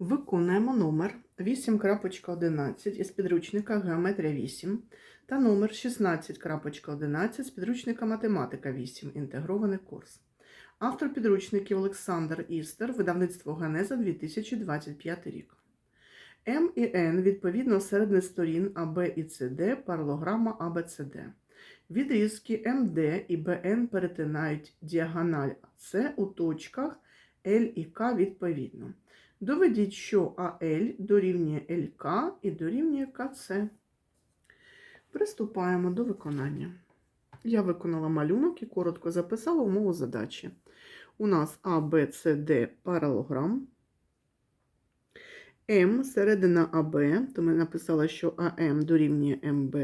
Виконуємо номер 8.11 із підручника Геометрія 8 та номер 16.11 з підручника Математика 8. Інтегрований курс. Автор підручників Олександр Істер, видавництво Генеза 2025 рік. М і Н відповідно середини сторін АБ і СД паралограма АБЦД. Відрізки МД і БН перетинають діагональ С у точках L і К відповідно. Доведіть, що АЛ дорівнює ЛК і дорівнює КЦ. Приступаємо до виконання. Я виконала малюнок і коротко записала умову задачі. У нас А, Б, С, Д паралограм. М середина АБ, то ми написали, що АМ дорівнює МБ.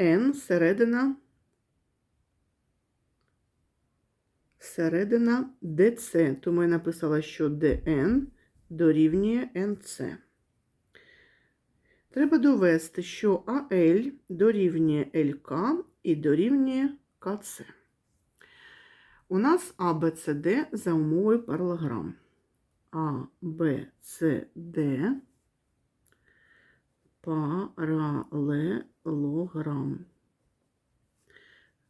Н середина середина ДЦ, тому я написала, що ДН дорівнює НЦ. Треба довести, що АЛ дорівнює ЛК і дорівнює КЦ. У нас АБЦД за умовою паралограм. АБЦД паралелограм.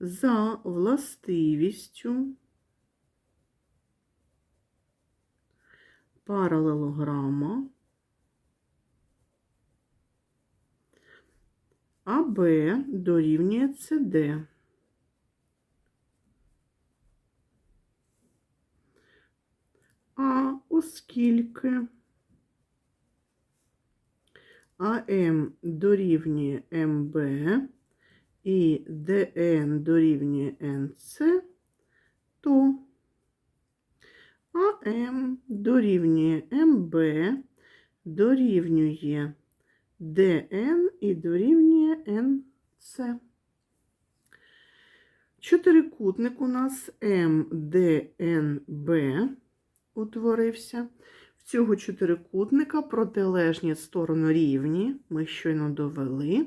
За властивістю паралелограма АБ дорівнює СД. А оскільки АМ дорівнює МБ і ДН дорівнює НЦ, то АМ дорівнює МБ, дорівнює ДН і дорівнює НЦ. Чотирикутник у нас МДНБ утворився. В цього чотирикутника протилежні сторони рівні, ми щойно довели,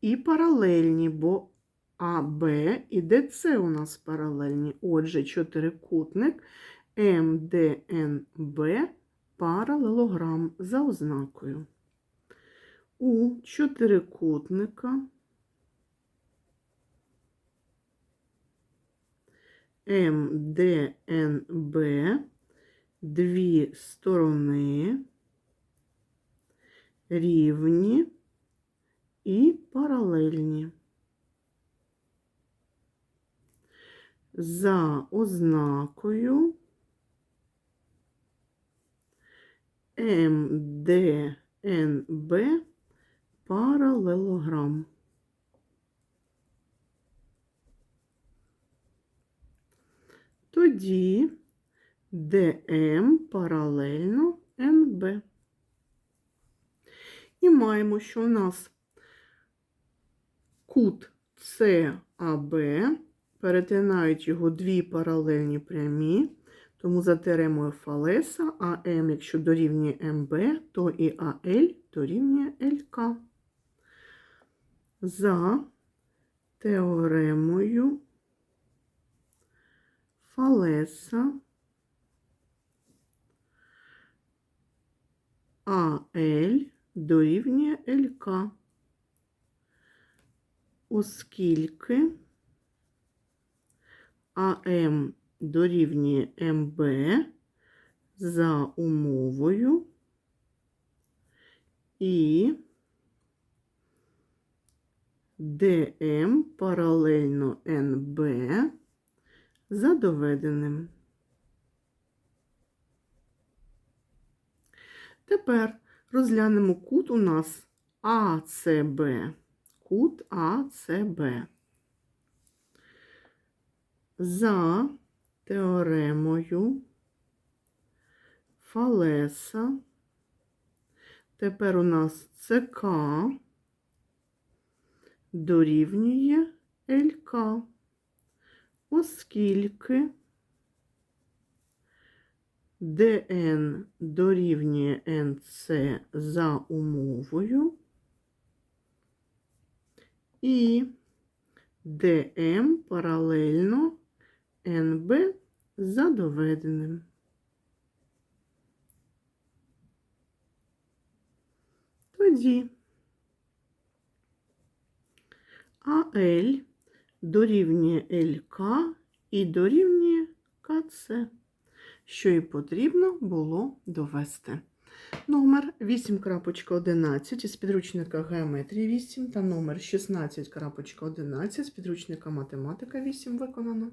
і паралельні, бо АБ і ДЦ у нас паралельні. Отже, чотирикутник МДНБ паралелограм за ознакою. У чотирикутника МДНБ дві сторони рівні і паралельні. За ознакою МДНБ паралелограм. Тоді ДМ паралельно НБ. І маємо, що у нас кут САБ, перетинають його дві паралельні прямі, тому за теоремою Фалеса АМ, якщо дорівнює МБ, то і АЛ дорівнює ЛК. За теоремою Фалеса АЛ дорівнює ЛК, оскільки АМ дорівнює МБ за умовою і ДМ паралельно НБ за доведеним. Тепер розглянемо кут у нас АЦБ. Кут АЦБ. За теоремою Фалеса. Тепер у нас ЦК дорівнює ЛК, оскільки ДН дорівнює НЦ за умовою і ДМ паралельно НБ за доведеним. Тоді АЛ дорівнює ЛК і дорівнює КЦ, що і потрібно було довести. Номер 8.11 із підручника Геометрія 8 та номер 16.11 з підручника Математика 8 виконано.